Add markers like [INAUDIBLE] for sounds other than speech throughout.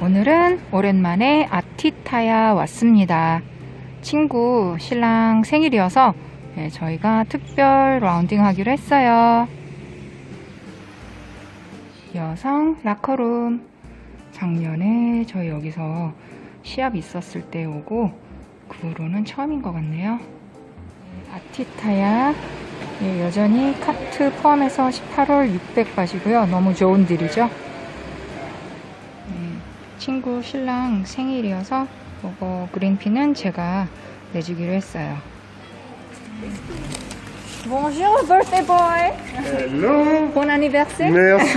오늘은 오랜만에 아티타야 왔습니다. 친구 신랑 생일이어서 예, 저희가 특별 라운딩 하기로 했어요. 여성 라커룸. 작년에 저희 여기서 시합 있었을 때 오고 그 후로는 처음인 것 같네요. 아티타야 예, 여전히 카트 포함해서 18월 600바시고요. 너무 좋은 딜이죠. 음, 친구 신랑 생일이어서 이거 그린피는 제가 내주기로 했어요. Bonjour, birthday boy. Hello. Bon anniversaire. Merci.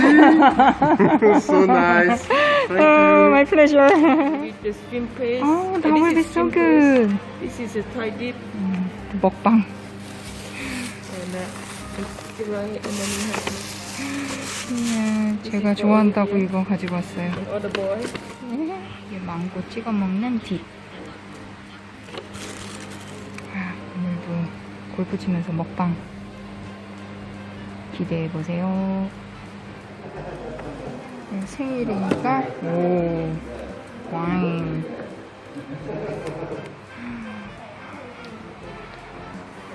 so nice. Thank Oh, you. my pleasure. with the shrimp paste. Oh, that Uh, will be is so good. This is a Thai dip 먹방. and uh, and then you have 예, 제가 좋아한다고 이거 가지고 왔어요. the other boy. 이게 망고 찍어 먹는 딥. 아, 오늘도 골프 치면서 먹방 기대해 보세요. 네, 생일이니까 오 와인.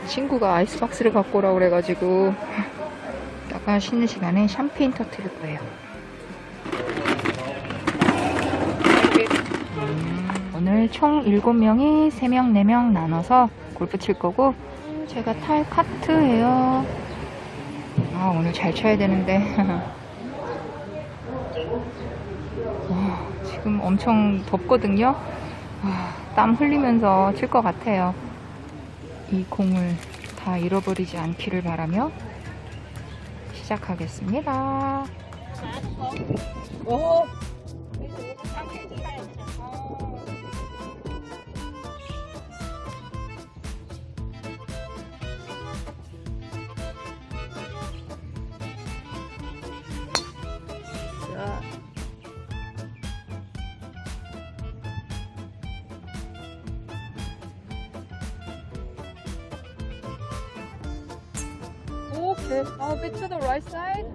친구가 아이스박스를 갖고 오라 그래가지고 이따가 쉬는 시간에 샴페인 터트릴 거예요. 총 7명이 3명, 4명 나눠서 골프 칠 거고 제가 탈 카트예요. 아, 오늘 잘 쳐야 되는데. [LAUGHS] 와, 지금 엄청 덥거든요. 아, 땀 흘리면서 칠 것 같아요. 이 공을 다 잃어버리지 않기를 바라며 시작하겠습니다. Yeah. Okay, a bit to the right side.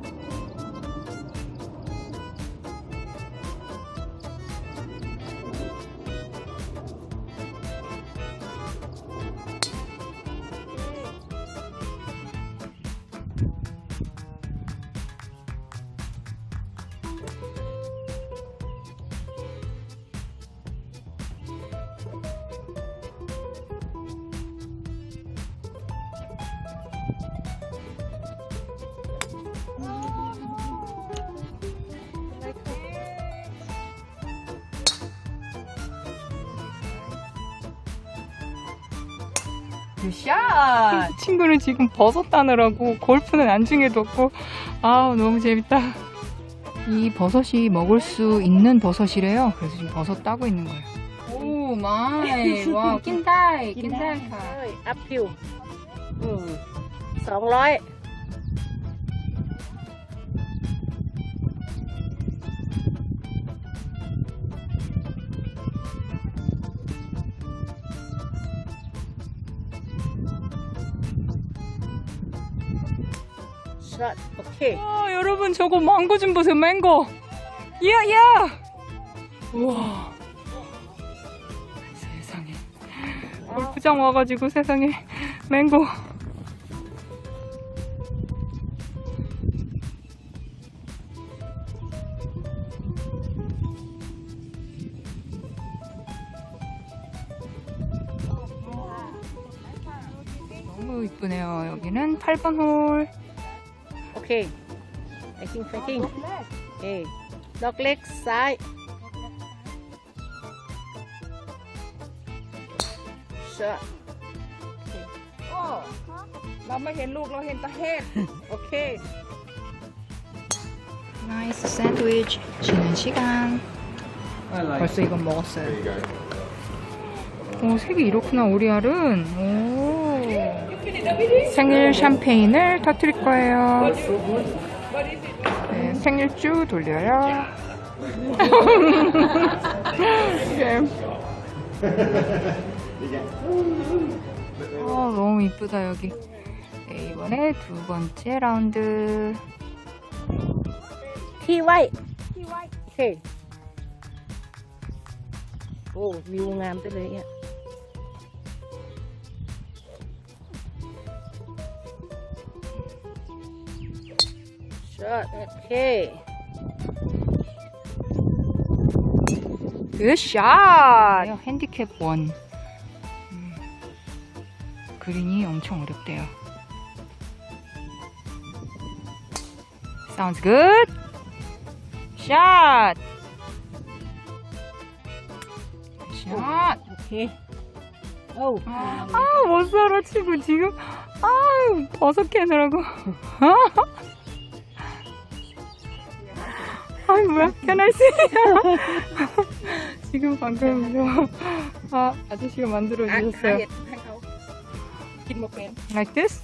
굿샷! [LAUGHS] 친구는 지금 버섯 따느라고 골프는 안중에 뒀고 아우 너무 재밌다. 이 버섯이 먹을 수 있는 버섯이래요. 그래서 지금 버섯 따고 있는 거예요. 오 마이 와 [LAUGHS] 낀다이 낀다이 เอ้ยอัพคิวอืมสองร้อย 샷, 오케이. 와 여러분 저거 망고 좀 보세요 망고. 야야! 우와. 세상에. 골프장 와가지고 세상에. 망고. 너무 이쁘네요 여기는. 8번 홀 오케이. 파이팅, 파이팅. 오케이. 넉렉ซ้าย 샷. เราไม่เห็นลูกเราเห็นตะเทศ 오케이. 나이스 샌드위치 쉬는 시간 벌써 이건 먹었어요 오 색이 이렇구나 오리알은 오 생일 샴페인을 터트릴 거예요. 네, 생일 쭉 돌려요. 네. 어, 너무 이쁘다 여기. 네, 이번에 두 번째 라운드. TY. TY. K. 오, 미용함 뜨네. 샷. 오케이. 굿샷! 핸디캡 원. 그린이 엄청 어렵대요. Sounds good. 샷! 샷! 오케이. 오. 아, 못 살아, 친구, 지금. 아, 버섯 캐느라고. [LAUGHS] 아이 뭐야? Can I see? 지금 방금 저 아, 아저씨가 만들어 주셨어요. Give me pen. Like this?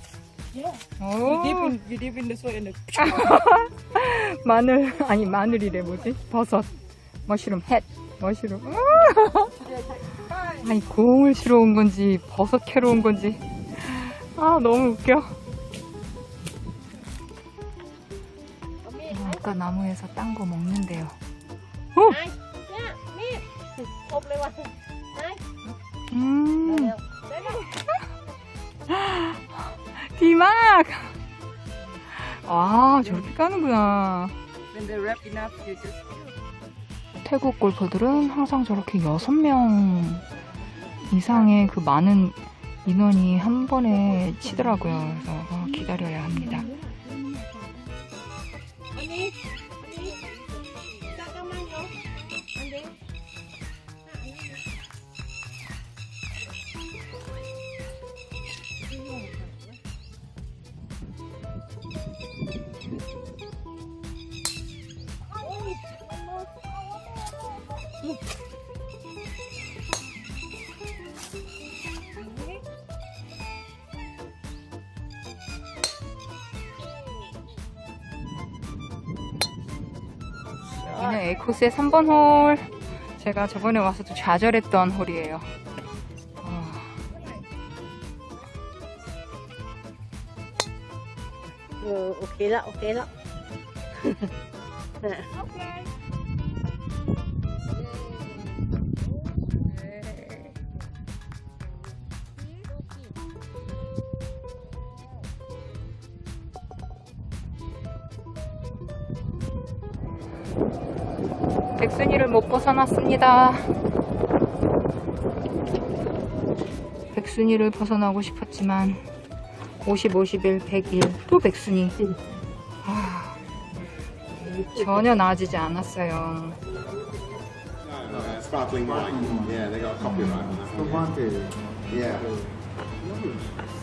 Yeah. 오. We live in we live in the soil and 마늘 아니 마늘이래 뭐지? 버섯. 머시룸 햇. 머시룸. 아! 아니 공을 치러 온 건지 버섯 캐러 온 건지. 아 너무 웃겨. 아까 나무에서 딴 거 먹는데요. ไอ้เนี่ยนี่ครบเลยว่ะไอ้ 음, เร็วเร็ว 디막! 아, 저렇게 까는구나. When they wrap enough, you just 태국 골퍼들은 항상 저렇게 6명 이상의 그 많은 인원이 한 번에 치더라고요. 그래서 어, 기다려야 합니다. 이 코스의 3번 홀 제가 저번에 와서도 좌절했던 홀이에요 어... 어, 오케이라 오케이라 네. 오케이. [LAUGHS] 백순이를 못 벗어났습니다. 백순이를 벗어나고 싶었지만 50, 51, 101, 또 백순이. 아, 전혀 나아지지 않았어요. Uh, sparkling wine. Yeah, they got a copyright on that. Spumante. Yeah.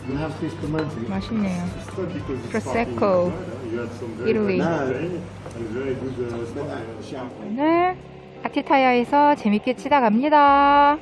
You have this spumante. 맛있네요. Prosecco. Sparkling wine, You had some very Italy. very- and very good uh, champagne. 오늘 파티타야에서 재밌게 치다 갑니다.